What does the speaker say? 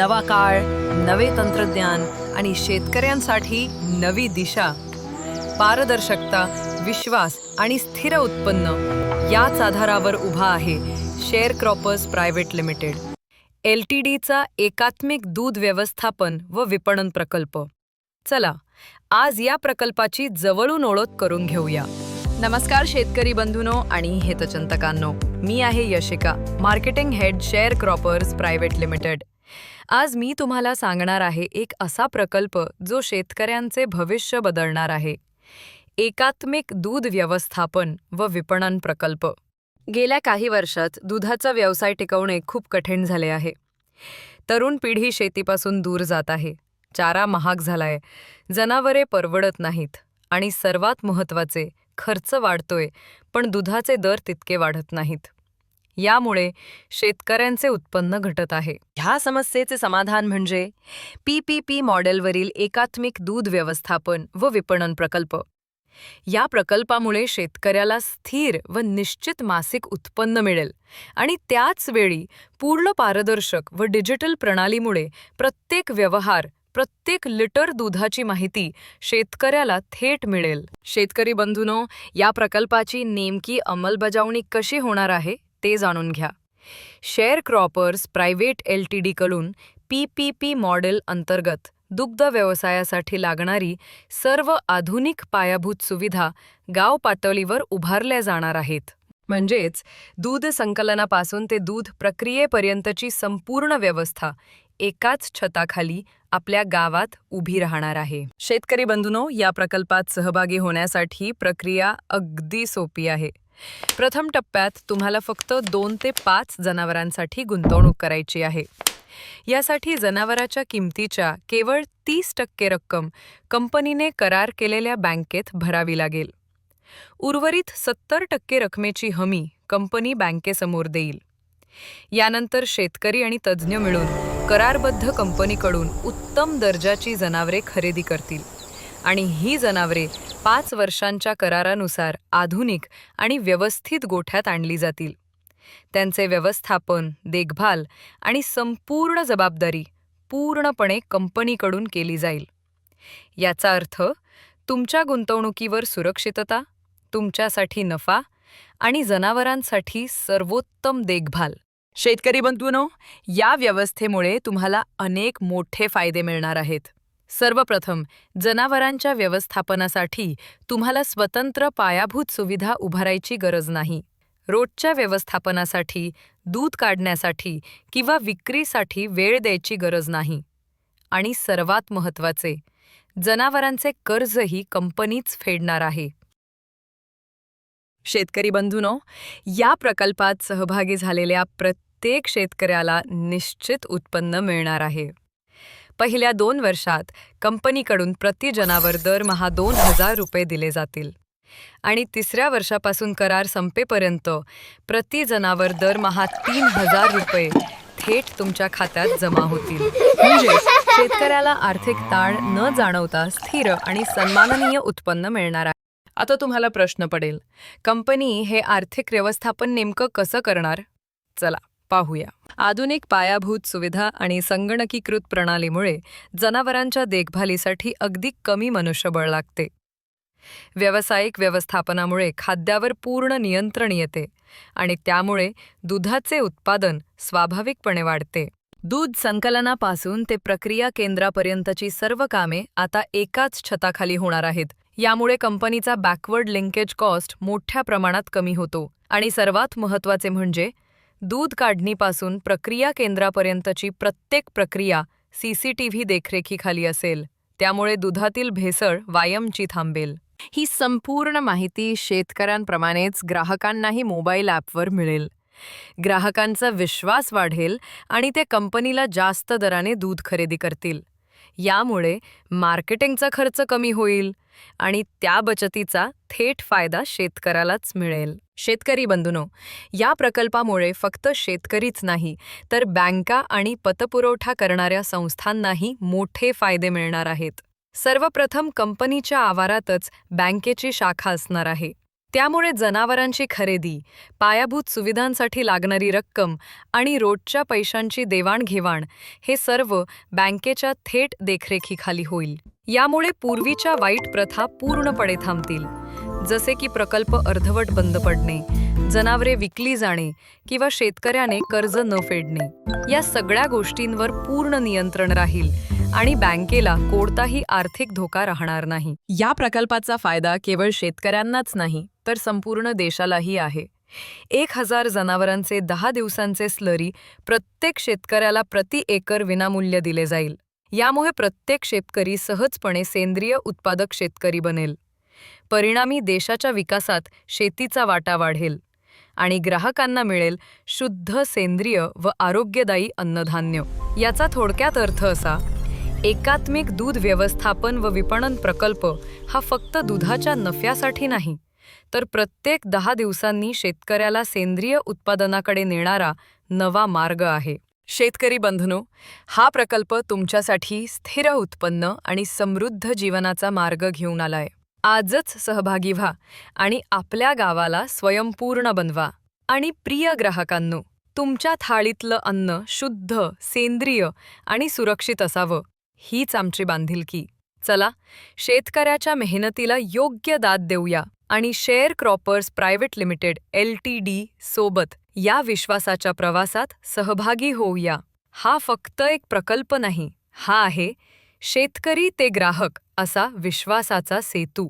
नवा काळ नवे तंत्रज्ञान आणि शेतकऱ्यांसाठी नवी दिशा. पारदर्शकता विश्वास आणि स्थिर उत्पन्न याच आधारावर उभा आहे share croppers private limited. L T डीचा एकात्मिक दूध व्यवस्थापन व विपणन प्रकल्प. चला आज या प्रकल्पाची जवळून ओळख करून घेऊया. नमस्कार शेतकरी बंधूनो आणि हितचिंतकांनो. मी आहे Yashika marketing head share croppers private limited. आज मी तुम्हाला सांगणार आहे एक असा प्रकल्प जो शेतकऱ्यांचे भविष्य बदलणार आहे. एकात्मिक दूध व्यवस्थापन व विपणन प्रकल्प. गेल्या काही वर्षात दुधाचा व्यवसाय टिकवणे खूप कठीण झाले आहे. तरुण पिढी शेतीपासून दूर जात आहे. चारा महाग झालाय. जनावरे परवडत नाहीत. आणि सर्वात महत्त्वाचे खर्च वाढतोय पण दुधाचे दर तितके वाढत नाहीत. यामुळे शेतकऱ्यांचे उत्पन्न घटत आहे. ह्या समस्येचे समाधान म्हणजे पी पी पी मॉडेलवरील एकात्मिक दूध व्यवस्थापन व विपणन प्रकल्प. या प्रकल्पामुळे शेतकऱ्याला स्थिर व निश्चित मासिक उत्पन्न मिळेल आणि त्याच वेळी पूर्ण पारदर्शक व डिजिटल प्रणालीमुळे प्रत्येक व्यवहार प्रत्येक लिटर दुधाची माहिती शेतकऱ्याला थेट मिळेल. शेतकरी बंधूनो या प्रकल्पाची नेमकी अंमलबजावणी कशी होणार आहे? ते जाणून घ्या. Share croppers private L T डीकडून P P P model अंतर्गत दुग्ध व्यवसायासाठी लागणारी सर्व आधुनिक पायाभूत सुविधा गाव पातळीवर उभारल्या जाणार आहेत. म्हणजेच दूध संकलनापासून ते दूध प्रक्रियेपर्यंतची संपूर्ण व्यवस्था एकाच छताखाली आपल्या गावात उभी राहणार आहे. शेतकरी बंधूनो या प्रकल्पात सहभागी होण्यासाठी प्रक्रिया अगदी सोपी आहे. प्रथम टप्प्यात तुम्हाला फक्त दोन ते पाच जनावरांसाठी गुंतवणूक करायची आहे. यासाठी जनावराच्या किमतीच्या केवळ तीस टक्के रक्कम कंपनीने करार केलेल्या बँकेत भरावी लागेल. उर्वरित सत्तर टक्के रकमेची हमी कंपनी बँकेसमोर देईल. यानंतर शेतकरी आणि तज्ज्ञ मिळून करारबद्ध कंपनीकडून उत्तम दर्जाची जनावरे खरेदी करतील आणि ही जनावरे पाच वर्षांच्या करारानुसार आधुनिक आणि व्यवस्थित गोठ्यात आणली जातील. त्यांचे व्यवस्थापन देखभाल आणि संपूर्ण जबाबदारी पूर्णपणे कंपनीकडून केली जाईल. याचा अर्थ तुमच्या गुंतवणुकीवर सुरक्षितता तुमच्यासाठी नफा आणि जनावरांसाठी सर्वोत्तम देखभाल. शेतकरी बंधूनो या व्यवस्थेमुळे तुम्हाला अनेक मोठे फायदे मिळणार आहेत. सर्वप्रथम जनावरांच्या व्यवस्थापनासाठी तुम्हाला स्वतंत्र पायाभूत सुविधा उभारायची गरज नाही. रोजच्या व्यवस्थापनासाठी दूध काढण्यासाठी किंवा विक्रीसाठी वेळ द्यायची गरज नाही. आणि सर्वात महत्त्वाचे जनावरांचे कर्जही कंपनीच फेडणार आहे. शेतकरी बंधूनो या प्रकल्पात सहभागी झालेल्या प्रत्येक शेतकऱ्याला निश्चित उत्पन्न मिळणार आहे. पहिल्या दोन वर्षात कंपनीकडून प्रति जनावर दरमहा दोन हजार रुपये दिले जातील. आणि तिसऱ्या वर्षापासून करार संपेपर्यंत प्रति जनावर दरमहा तीन हजार रुपये थेट तुमच्या खात्यात जमा होतील. म्हणजे शेतकऱ्याला आर्थिक ताण न जाणवता स्थिर आणि सन्माननीय उत्पन्न मिळणार आहे. आता तुम्हाला प्रश्न पडेल. कंपनी हे आर्थिक व्यवस्थापन नेमकं कसं करणार? चला पाहूया. आधुनिक पायाभूत सुविधा आणि संगणकीकृत प्रणालीमुळे जनावरांच्या देखभालीसाठी अगदी कमी मनुष्यबळ लागते. व्यावसायिक व्यवस्थापनामुळे खाद्यावर पूर्ण नियंत्रण येते आणि त्यामुळे दुधाचे उत्पादन स्वाभाविकपणे वाढते. दूध संकलनापासून ते प्रक्रिया केंद्रापर्यंतची सर्व कामे आता एकाच छताखाली होणार आहेत. यामुळे कंपनीचा बॅकवर्ड लिंकेज कॉस्ट मोठ्या प्रमाणात कमी होतो आणि सर्वात महत्त्वाचे म्हणजे दूध काढणीपासून प्रक्रिया केंद्रापर्यंतची प्रत्येक प्रक्रिया सीसीटीव्ही देखरेखीखाली असेल. त्यामुळे दुधातील भेसळ वायमची थांबेल. ही संपूर्ण माहिती शेतकऱ्यांप्रमाणेच ग्राहकांनाही मोबाईल ॲपवर मिळेल. ग्राहकांचा विश्वास वाढेल आणि ते कंपनीला जास्त दराने दूध खरेदी करतील. यामुळे मार्केटिंगचा खर्च कमी होईल आणि त्या बचतीचा थेट फायदा शेतकऱ्यालाच मिळेल. शेतकरी बंधूनो या प्रकल्पामुळे फक्त शेतकरीच नाही तर बँका आणि पतपुरवठा करणाऱ्या संस्थांनाही मोठे फायदे मिळणार आहेत. सर्वप्रथम कंपनीच्या आवारातच बँकेची शाखा असणार आहे. त्यामुळे जनावरांची खरेदी पायाभूत सुविधांसाठी लागणारी रक्कम आणि रोजच्या पैशांची देवाणघेवाण हे सर्व बँकेच्या थेट देखरेखीखाली होईल. यामुळे पूर्वीच्या वाईट प्रथा पूर्णपणे थांबतील. जसे की प्रकल्प अर्धवट बंद पडणे जनावरे विकली जाणे किंवा शेतकऱ्याने कर्ज न फेडणे या सगळ्या गोष्टींवर पूर्ण नियंत्रण राहील आणि बँकेला कोणताही आर्थिक धोका राहणार नाही. या प्रकल्पाचा फायदा केवळ शेतकऱ्यांनाच नाही तर संपूर्ण देशालाही आहे. एक हजार जनावरांचे दहा दिवसांचे स्लरी प्रत्येक शेतकऱ्याला प्रति एकर विनामूल्य दिले जाईल. यामुळे प्रत्येक शेतकरी सहजपणे सेंद्रिय उत्पादक शेतकरी बनेल. परिणामी देशाच्या विकासात शेतीचा वाटा वाढेल आणि ग्राहकांना मिळेल शुद्ध सेंद्रिय व आरोग्यदायी अन्नधान्य. याचा थोडक्यात अर्थ असा एकात्मिक दूध व्यवस्थापन व विपणन प्रकल्प हा फक्त दुधाच्या नफ्यासाठी नाही तर प्रत्येक दहा दिवसांनी शेतकऱ्याला सेंद्रिय उत्पादनाकडे नेणारा नवा मार्ग आहे. शेतकरी बंधनो हा प्रकल्प तुमच्यासाठी स्थिर उत्पन्न आणि समृद्ध जीवनाचा मार्ग घेऊन आलाय. आजच सहभागी व्हा आणि आपल्या गावाला स्वयंपूर्ण बनवा. आणि प्रिय ग्राहकांनो तुमच्या थाळीतलं अन्न शुद्ध सेंद्रिय आणि सुरक्षित असावं हीच आमची बांधिलकी. चला शेतकऱ्याच्या मेहनतीला योग्य दाद देऊया. आणि share croppers private limited L T D सोबत या विश्वासाच्या प्रवासात सहभागी होऊया. हा फक्त एक प्रकल्प नाही हा आहे शेतकरी ते ग्राहक असा विश्वासाचा सेतू.